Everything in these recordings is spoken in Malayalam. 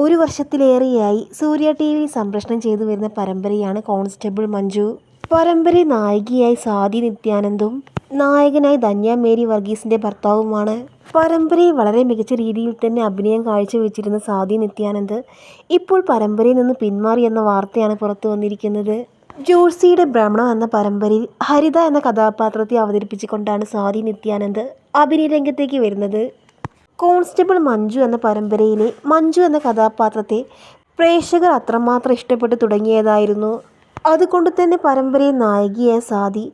ഒരു വർഷത്തിലേറെയായി സൂര്യ ടി വി സംപ്രേഷണം ചെയ്തു വരുന്ന പരമ്പരയാണ് കോൺസ്റ്റബിൾ മഞ്ജു. പരമ്പര നായികയായി സാദി നിത്യാനന്ദും നായകനായി ധന്യ മേരി വർഗീസിന്റെ ഭർത്താവുമാണ്. പരമ്പരയെ വളരെ മികച്ച രീതിയിൽ തന്നെ അഭിനയം കാഴ്ചവെച്ചിരുന്ന സാദി നിത്യാനന്ദ് ഇപ്പോൾ പരമ്പരയിൽ നിന്ന് പിന്മാറി എന്ന വാർത്തയാണ് പുറത്തു വന്നിരിക്കുന്നത്. ജോഴ്സിയുടെ ഭ്രമണം എന്ന പരമ്പരയിൽ ഹരിത എന്ന കഥാപാത്രത്തെ അവതരിപ്പിച്ചുകൊണ്ടാണ് സാദി നിത്യാനന്ദ് അഭിനയ രംഗത്തേക്ക് വരുന്നത്. കോൺസ്റ്റബിൾ മഞ്ജു എന്ന പരമ്പരയിലെ മഞ്ജു എന്ന കഥാപാത്രത്തെ പ്രേക്ഷകർ അത്രമാത്രം ഇഷ്ടപ്പെട്ടു തുടങ്ങിയതായിരുന്നു. അതുകൊണ്ട് തന്നെ പരമ്പരയെ നായികയായ സാദി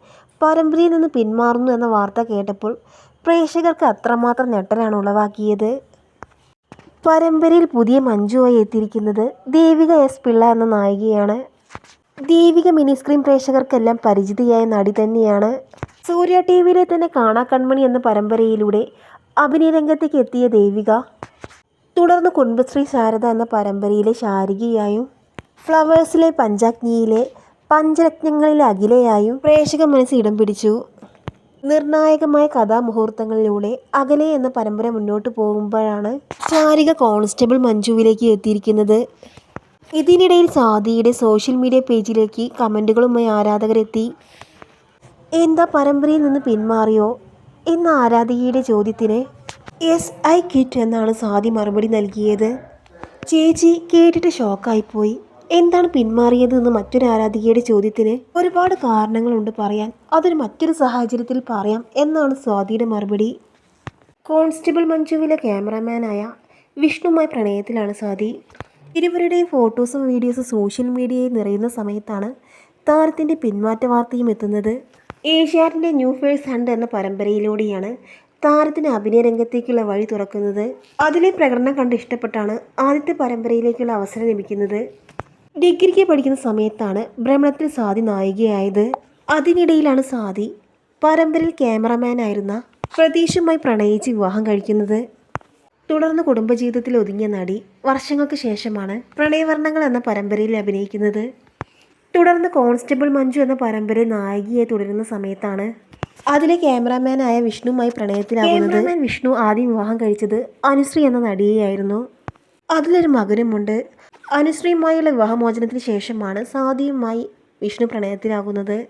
പരമ്പരയിൽ നിന്ന് പിന്മാറുന്നു എന്ന വാർത്ത കേട്ടപ്പോൾ പ്രേക്ഷകർക്ക് അത്രമാത്രം ഞെട്ടലാണ് ഉളവാക്കിയത്. പരമ്പരയിൽ പുതിയ മഞ്ജുവായി എത്തിയിരിക്കുന്നത് ദേവിക എസ് പിള്ള എന്ന നായികയാണ്. ദേവിക മിനി സ്ക്രീൻ പ്രേക്ഷകർക്കെല്ലാം പരിചിതയായ നടി തന്നെയാണ്. സൂര്യ ടി വിയിലെ തന്നെ കാണാ കൺമണി എന്ന പരമ്പരയിലൂടെ അഭിനയ രംഗത്തേക്ക് എത്തിയ ദേവിക തുടർന്ന് കുടുംബശ്രീ ശാരദ എന്ന പരമ്പരയിലെ ശാരികയായും ഫ്ലവേഴ്സിലെ പഞ്ചാഗ്നിയിലെ പഞ്ചരത്നങ്ങളിലെ അഖിലയായും പ്രേക്ഷക മനസ്സിൽ ഇടം പിടിച്ചു. നിർണായകമായ കഥാമുഹൂർത്തങ്ങളിലൂടെ അകലെ എന്ന പരമ്പര മുന്നോട്ട് പോകുമ്പോഴാണ് ശാരിക കോൺസ്റ്റബിൾ മഞ്ജുവിലേക്ക് എത്തിയിരിക്കുന്നത്. ഇതിനിടയിൽ സാദിയുടെ സോഷ്യൽ മീഡിയ പേജിലേക്ക് കമന്റുകളുമായി ആരാധകരെത്തി. എന്താ പരമ്പരയിൽ നിന്ന് പിന്മാറിയോ? എന്ന ആരാധികയുടെ ചോദ്യത്തിന് എസ് ഐ കിറ്റ് എന്നാണ് സാദി മറുപടി നൽകിയത്. ചേച്ചി കേട്ടിട്ട് ഷോക്കായിപ്പോയി. എന്താണ് പിന്മാറിയത് എന്ന് മറ്റൊരു ആരാധികയുടെ ചോദ്യത്തിന് ഒരുപാട് കാരണങ്ങളുണ്ട് പറയാൻ. അതൊരു മറ്റൊരു സാഹചര്യത്തിൽ പറയാം എന്നാണ് സ്വാതിയുടെ മറുപടി. കോൺസ്റ്റബിൾ മഞ്ജുവിലെ ക്യാമറമാനായ വിഷ്ണുമായി പ്രണയത്തിലാണ് സ്വാതി. ഇരുവരുടെയും ഫോട്ടോസും വീഡിയോസും സോഷ്യൽ മീഡിയയിൽ നിറയുന്ന സമയത്താണ് താരത്തിന്റെ പിന്മാറ്റ വാർത്തയും എത്തുന്നത്. ഏഷ്യാറ്റിന്റെ ന്യൂ ഫേസ് ഹണ്ട് എന്ന പരമ്പരയിലൂടെയാണ് താരത്തിന് അഭിനയ രംഗത്തേക്കുള്ള വഴി തുറക്കുന്നത്. അതിലെ പ്രകടനം കണ്ട് ഇഷ്ടപ്പെട്ടാണ് ആദ്യത്തെ പരമ്പരയിലേക്കുള്ള അവസരം ലഭിക്കുന്നത്. ഡിഗ്രിക്ക് പഠിക്കുന്ന സമയത്താണ് ഭ്രമണത്തിൽ സാദി നായികയായത്. അതിനിടയിലാണ് സാദി പരമ്പരയിൽ ക്യാമറമാനായിരുന്ന പ്രതീഷുമായി പ്രണയിച്ച് വിവാഹം കഴിക്കുന്നത്. തുടർന്ന് കുടുംബജീവിതത്തിൽ ഒതുങ്ങിയ നടി വർഷങ്ങൾക്ക് ശേഷമാണ് പ്രണയവർണങ്ങൾ എന്ന പരമ്പരയിൽ അഭിനയിക്കുന്നത്. തുടർന്ന് കോൺസ്റ്റബിൾ മഞ്ജു എന്ന പരമ്പര നായികയെ തുടരുന്ന സമയത്താണ് അതിലെ ക്യാമറാമാനായ വിഷ്ണുമായി പ്രണയത്തിലാകുന്നത്. വിഷ്ണു ആദ്യം വിവാഹം കഴിച്ചത് അനുശ്രീ എന്ന നടിയെയായിരുന്നു. അതിലൊരു മകനുമുണ്ട്. അനുശ്രീയുമായുള്ള വിവാഹമോചനത്തിന് ശേഷമാണ് സാദിയുമായി വിഷ്ണു പ്രണയത്തിലാകുന്നത്.